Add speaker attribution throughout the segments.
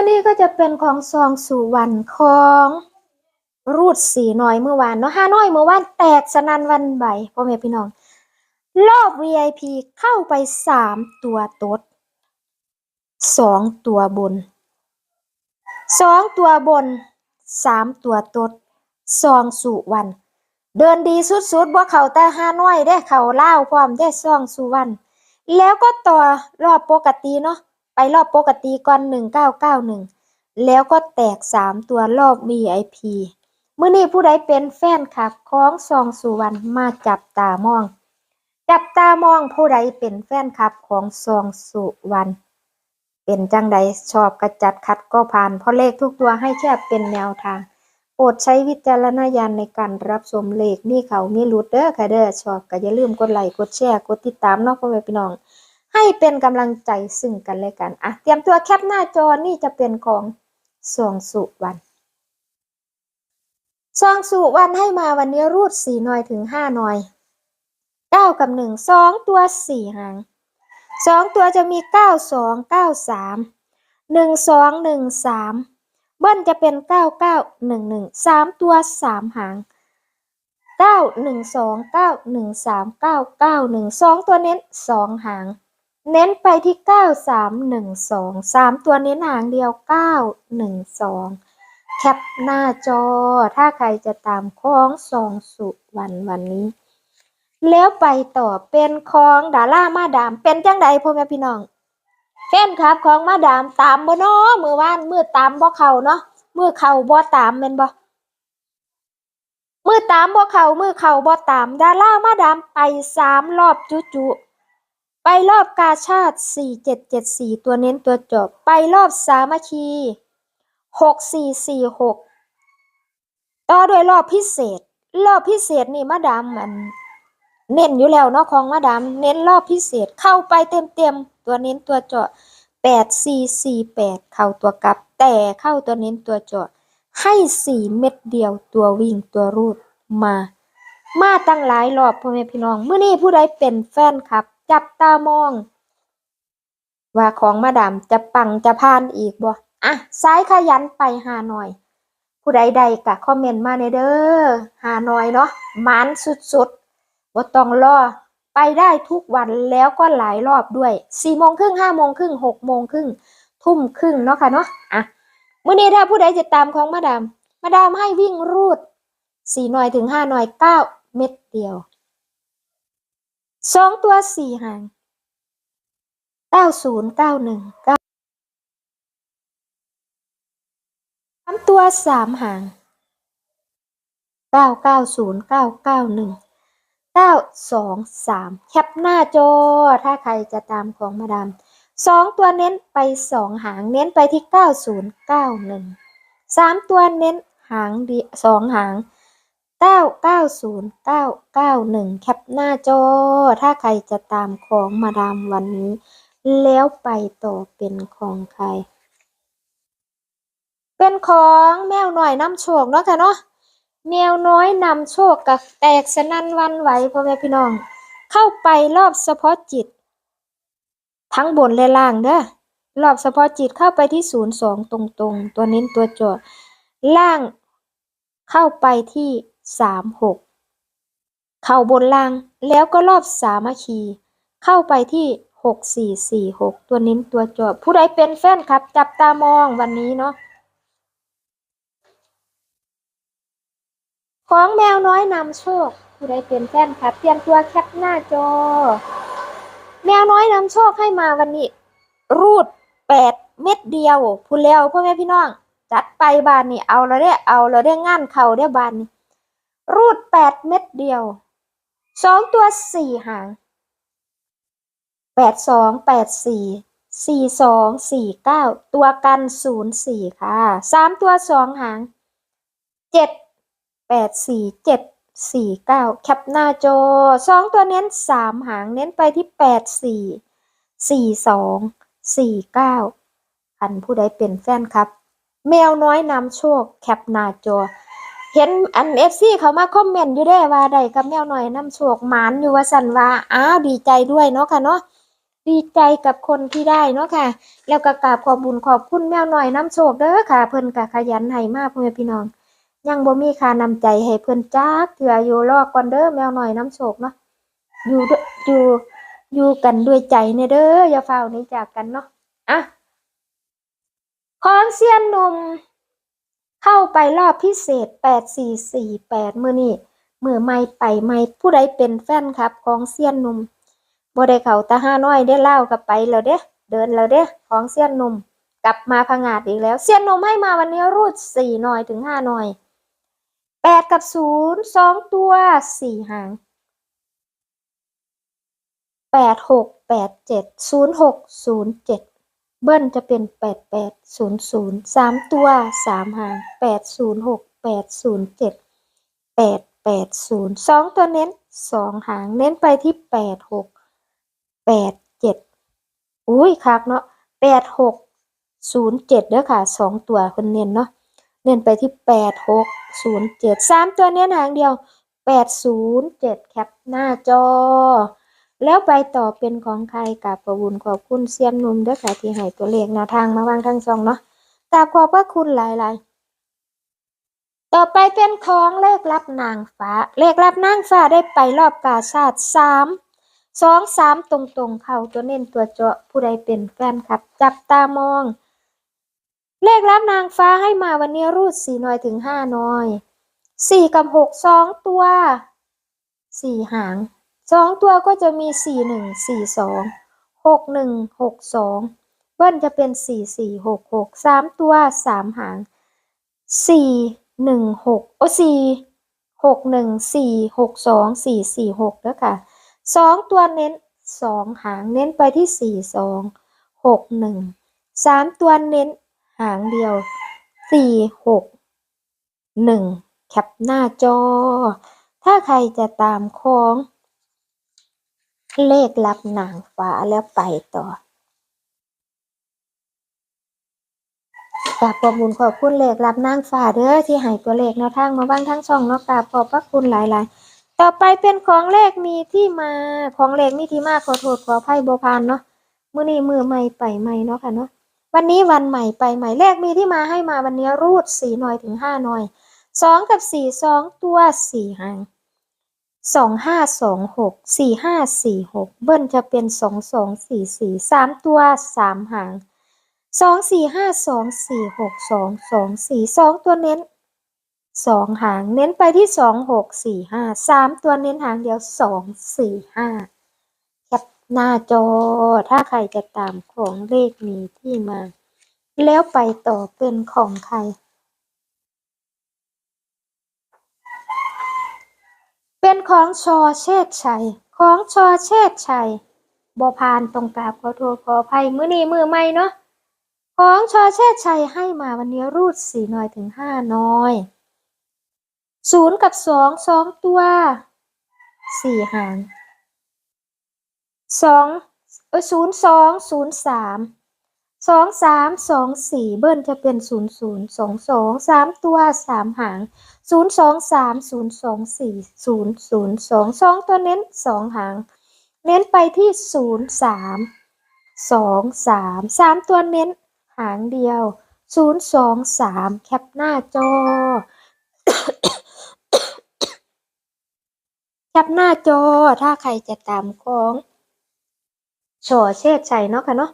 Speaker 1: อันนี้ก็จะเป็นของซองสู่วันของรูดสีน้อยเมื่อวานเนาะห้าน้อยเมื่อวานแตกสนันวันไหวพ่อแม่พี่น้อง รอบ VIP เข้าไปสามตัวตดสองตัวบนสองตัวบนสามตัวตดซองสู่วัน เดินดีสุดๆบ่เขาแต่ห้าน้อยได้เขาเล่าวพร้อมได้ซองสู่วัน แล้วก็ต่อรอบปกติเนาะ รอบปกติก่อนหนึ่งเก้าเก้าหนึ่งแล้วก็แตกสามตัวรอบ VIP มื้อนี้ผู้ใดเป็นแฟนคลับของซองสุวรรณมาจับตามอง จับตามองผู้ใดเป็นแฟนคลับของซองสุวรรณเป็นจังใดชอบกระจัดคัดก็ผ่านเพราะเลขทุกตัวให้แค่เป็นแนวทางโปรดใช้วิจารณญาณในการรับชมเลขนี่เขามีหลุดเด้อค่ะเด้อชอบก็อย่าลืมกดไลค์กดแชร์กดติดตามนาะพ่อแม่พี่น้อง ให้เป็นกำลังใจซึ่งกันและกันอะเตรียมตัวแคปหน้าจอนี่จะเป็นของซองสุวรรณซองสุวรรณให้มาวันนี้รูดสี่หน่อยถึงห้าหน่อยเก้ากับหนึ่งสองตัวสี่หางสองตัวจะมีเก้าสองเก้าสามหนึ่งสองหนึ่งสามเบิ้ลจะเป็นเก้าเก้าหนึ่งหนึ่งสามตัวสามหางเก้าหนึ่งสองเก้าหนึ่งสามเก้าเก้าหนึ่งสองตัวเน้นสองหาง เน้นไปที่เก้าสามหนึ่งสองสามตัวเน้นหางเดียวเก้าหนึ่งสองแคปหน้าจอ ถ้าใครจะตามคล้องซองสุวรรณวันนี้ แล้วไปต่อเป็นของดารามาดาม เป็นจังใดพ่อแม่พี่น้องแฟนครับของมาดามตามบ่เนาะมือว่านมือตามบ่เข้าเนาะมือเข้าบ่ตามแม่นบ่มือตามบ่เข้ามือเข้าบ่ตามดารามาดามไปสามรอบจุจุ ไปรอบกาชาติสี่เจ็ดเจ็ดสี่ตัวเน้นตัวจบ ไปรอบสามัคคีหกสี่สี่หกต่อด้วยรอบพิเศษ รอบพิเศษนี่มาดามมันเน้นอยู่แล้วเนาะของมาดามเน้นรอบพิเศษเข้าไปเต็มเต็มๆตัวเน้นตัวจาะแปดสี่สี่แปดเข้าตัวกลับ แต่เข้าตัวเน้นตัวจาะให้สี่เม็ดเดียวตัววิ่งตัวรูดมา มาตั้งหลายรอบพ่อแม่พี่น้องเมื่อนี้ผู้ใดเป็นแฟนครับ จับตามอง ว่าของมาดามจะปังจะพานอีกบ่อะซ้ายขยันไปหาหน่อย ผู้ใดใดกะคอมเมนต์มาในเด้อหาหน่อยเนาะมันสุดๆบ่ต้องรอไปได้ทุกวันแล้วก็หลายรอบด้วยสี่โมงครึ่งห้าโมงครึ่งหกโมงครึ่งทุ่มครึ่งเนาะค่ะเนาะอะมื้อนี้ถ้าผู้ใดจะตามของมาดาม มาดามให้วิ่งรูดสี่หน่อยถึงห้าหน่อยเก้าเม็ดเดียว สองตัวสี่หางเก้าศูนย์เก้าหนึ่งเก้าสามตัวสามหางเก้าเก้าศูนย์เก้าเก้าหนึ่งเก้าสองสามแคปหน้าจอ ถ้าใครจะตามของมาดามสองตัวเน้นไปสองหาง เน้นไปที่เก้าศูนย์เก้าหนึ่งสามตัวเน้นหางดีสองหาง เก้าเก้าศูนย์เก้าเก้าหนึ่งแคปหน้าจอ ถ้าใครจะตามของมาดามวันนี้ แล้วไปต่อเป็นของใคร เป็นของแมวน้อยนำโชคเนาะค่ะเนาะแมวน้อยนำโชคกับแตกสนั่นวันไหวพ่อแม่พี่น้อง เข้าไปรอบเฉพาะจิต ทั้งบนและล่างเด้อรอบเฉพาะจิตเข้าไปที่ศูนย์สองตรงๆ ตัวเน้นตัวจอดล่างเข้าไปที่ สามหกเข้าบนล่างแล้วก็รอบสามัคคี เข้าไปที่หกสี่สี่หกตัวเน้นตัวจอบผู้ใดเป็นแฟนครับ จับตามองวันนี้เนาะของแมวน้อยนำโชค ผู้ใดเป็นแฟนครับเตรียมตัวแคปหน้าจอ แมวน้อยนำโชคให้มาวันนี้ รูดแปดเม็ดเดียวพูดแล้วพ่อแม่พี่น้องจัดไปบานนี่เอาแล้วได้เอาแล้วได้งานเข่าได้บานนี่ รูดแปดเม็ดเดียวสองตัวสี่หางแปดสองแปดสี่สี่สองสี่เก้าตัวกันศูนย์สี่ค่ะสามตัวสองหางเจ็ดแปดสี่เจ็ดสี่เก้าแคปหน้าจอสองตัวเน้นสามหางเน้นไปที่แปดสี่สี่สองสี่เก้าอันผู้ใดเป็นแฟนครับ แมวน้อยนำโชคแคปหน้าจอ เห็นอันเอฟซีเขามาคอมเมนต์อยู่ได้ว่าใดกับแมวหน้อยน้ำโชคหมานอยู่ว่าสันว่าอ้าวดีใจด้วยเนาะค่ะเนาะดีใจกับคนที่ได้เนาะค่ะ แล้วก็กราบขอบบุญขอบคุณแมวหน่อยน้ำโชคเด้อค่ะ เพิ่นก็ขยันให้มากพ่อแม่พี่น้อง ยังบ่มีค่านำใจให้เพิ่นจักเถื่ออยู่รอกก่อนเด้อแมวหน่อยน้ำโชคเนาะอยู่ด้ออยู่อยู่กันด้วยใจเนี่ยเด้ออย่าเฝ้านี้จากกันเนาะอะของเซียนหนุ่ม เข้าไปรอบพิเศษแปดสี่สี่แปดมือนี่มือไม่ไปไม่ผู้ใดเป็นแฟนครับของเซียนหนุ่มบ่ได้เขาตาห้าน้อยได้เล่ากับไปแล้วเด้เดินแล้วเด้ของเซียนหนุ่มกลับมาพังงาดอีกแล้ว เซียนหนุ่มให้มาวันนี้รูดสี่หน่อยถึงห้าหน่อยแปดกับศูนย์สองตัวสี่หางแปดหกแปดเจ็ดศูนย์หกศูนย์เจ็ด เบิ้ลจะเป็นแปดแปดศูนย์ศูนย์สามตัวสามหางแปดศูนย์หกแปดศูนย์เจ็ดแปดแปดศูนย์สองตัวเน้นสองหาง เน้นไปที่แปดหกแปดเจ็ดอุ้ยคักเนาะแปดหกศูนย์เจ็ดเด้อค่ะสองตัวคนเน้นเนาะ เน้นไปที่แปดหกศูนย์เจ็ดสามตัวเน้นหางเดียวแปดศูนย์เจ็ดแคปหน้าจอ แล้วไปต่อเป็นของใครกับประวุญขอบคุณเซียนนุ่มด้วยค่ะที่ให้ตัวเลขแนวทางมาวางทั้งสองเนาะกราบขอบพระคุณหลายๆ ต่อไปเป็นของเลขรับนางฟ้า เลขรับนางฟ้าได้ไปรอบกาชาติสามสองสามตรงๆ เข้าตัวเน้นตัวเจาะผู้ใดเป็นแฟนครับ จับตามอง เลขรับนางฟ้าให้มาวันนี้รูดสี่น้อยถึงห้าน้อยสี่กับหกสองตัวสี่หาง สองตัวก็จะมีสี่หนึ่งสี่สองหกหนึ่งหกสองเบิ้ลจะเป็นสี่สี่หกหกสามตัวสามหางสี่หนึ่งหกโอ้สี่หกหนึ่งสี่หกสองสี่สี่หกแล้วค่ะสองตัวเน้นสองหางเน้นไปที่สี่สองหกหนึ่งสามตัวเน้นหางเดียวสี่หกหนึ่งแคปหน้าจอ ถ้าใครจะตามของ เลขลับนางฟ้าแล้วไปต่อกราบขอบคุณขอบคุณเลขลับนางฟ้าเด้อที่ให้ตัวเลขแนวทางมาบ้างทั้งช่องเนาะกราบขอบพระคุณหลายๆ ต่อไปเป็นของเลขมีที่มาของเลขมีที่มาขอโทษขออภัยโบพานเนาะมือนี้มือใหม่ไปใหม่เนาะค่ะเนาะวันนี้วันใหม่ไปใหม่เลขมีที่มาให้มาวันนี้รูดสี่หน่อยถึงห้าหน่อยสองกับสี่สองตัวสี่หาง สองห้าสองหกสี่ห้าสี่หกเบิ้ลจะเป็นสองสองสี่สี่สามตัวสามหางสองสี่ห้าสองสี่หกสองสองสี่สองตัวเน้นสองหางเน้นไปที่สองหกสี่ห้าสามตัวเน้นหางเดียวสองสี่ห้าแคปหน้าจอ ถ้าใครจะตามของเลขนี้ที่มา แล้วไปต่อเป็นของใคร เป็นของชอเชษชัย ของชอเชษชัยบพานตรงกราบขอโทษขออภัยมือนี้มือใหม่เนาะของชอเชษชัยให้มาวันนี้รูดสี่น้อยถึงห้าน้อยศูนย์กับสองสองตัวสี่หางสองเออศูนย์สองศูนย์สามสองสามสองสี่เบิ้ลจะเป็นศูนย์ศูนย์สองสองสามตัวสามหาง ศูนย์สองสามศูนย์สองสี่ศูนย์ศูนย์สองสองตัวเน้นสองหาง เน้นไปที่ศูนย์สามสองสามสามตัวเน้นหางเดียวศูนย์สองสามแคปหน้าจอ แคปหน้าจอถ้าใครจะตามของโฉเชษชัยเนาะค่ะเนาะ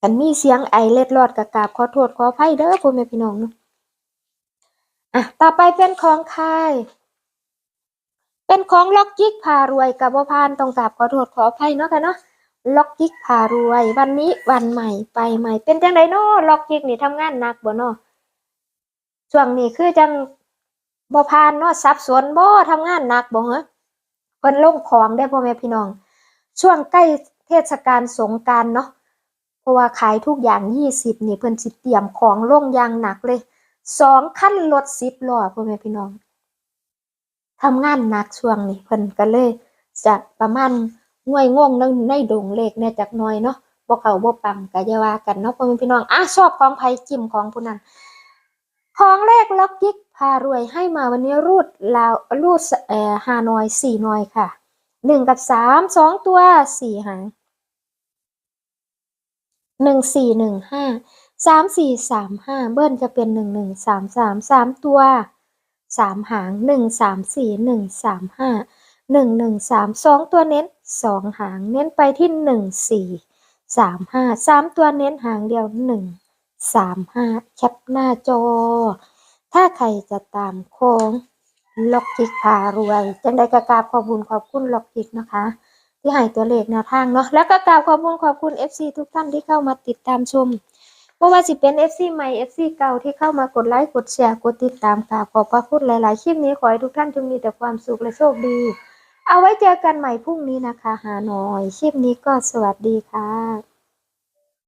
Speaker 1: กันมีเสียงไอเล็ดลอดกะกาบขอโทษขออภัยเด้อพ่อแม่พี่น้องเนาะอะต่อไปเป็นของค่ายเป็นของล็อกจิกพารวยกับบ่พานต้องกราบขอโทษขออภัยเนาะค่ะเนาะล็อกจิกพารวย วันนี้วันใหม่ไปใหม่ เป็นจังไดเนาะล็อกจิกนี่ทำงานหนักบ่เนาะช่วงนี้คือจังบ่พานเนาะสับสวนบ่ทำงานหนักบ่เหรอเพิ่นลงของได้พ่อแม่พี่น้อง ช่วงใกล้เทศกาลสงกานต์เนาะ เพราะว่าขายทุกอย่างยี่สิบนี่เพิ่นสิเตรียมของลงอย่างหนักเลยสองขั้นรถสิบล้อพ่อแม่พี่น้องทำงานหนักช่วงนี้เพิ่นก็เลยจะประมาณง่วยง่วงในในดงเลขเนี่ยจักหน่อยเนาะบ่เขาบ่ปังก็อย่าว่ากันเนาะพ่อแม่พี่น้องอะชอบของไผจิ้มของผู้นั้นของเลขล็อกยิกพารวยให้มาวันนี้รูดลาวรูดเอ่อฮานอยสี่หนอยค่ะหนึ่งกับสามสองตัวสี่หาง หนึ่งสี่หนึ่งห้าสามสี่สามห้าเบิ้ลจะเป็นหนึ่งหนึ่งสามสามสามตัวสามหางหนึ่งสามสี่หนึ่งสามห้าหนึ่งหนึ่งสามสองตัวเน้นสองหางเน้นไปที่หนึ่งสี่สามห้าสามตัวเน้นหางเดียวหนึ่งสามห้าแคปหน้าจอ ถ้าใครจะตามโค้งล็อกจิกพารวยจังได้กระกราบขอบคุณขอบคุณล็อกจิกนะคะ ที่ให้ตัวเลขแนวทางเนาะแล้วก็กราบขอบคุณขอบคุณ FC ทุกท่านที่เข้ามาติดตามชมไม่ว่าจะเป็น FC ใหม่ FC เก่าที่เข้ามากดไลค์กดแชร์กดติดตามค่ะขอบพระคุณหลาย ๆ คลิปนี้ขอให้ทุกท่านจงมีแต่ความสุขและโชคดี เอาไว้เจอกันใหม่พรุ่งนี้นะคะ หาหน่อยคลิปนี้ก็สวัสดีค่ะ